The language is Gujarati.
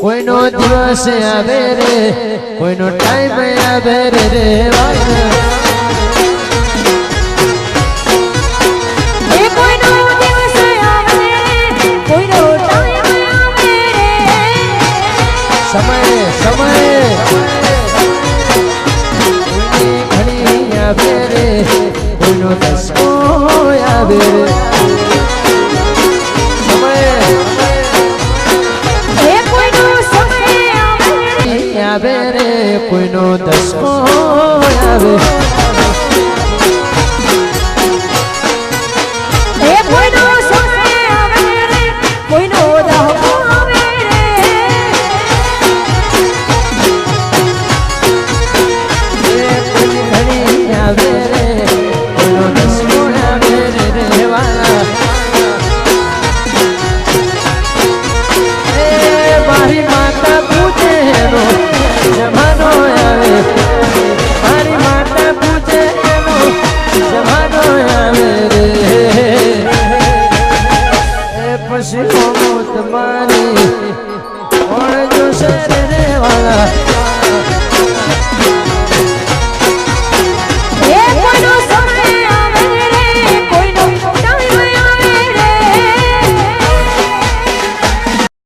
કોઈનો દિવસ આવે રે કોઈનો ટાઈમ આવે રે રે સમય સમય. ઘણી આવે રે કોઈનો દસકો આવે રે. કોઈનો દસકો આવે. ખુશીઓ તમારી પણ જોશે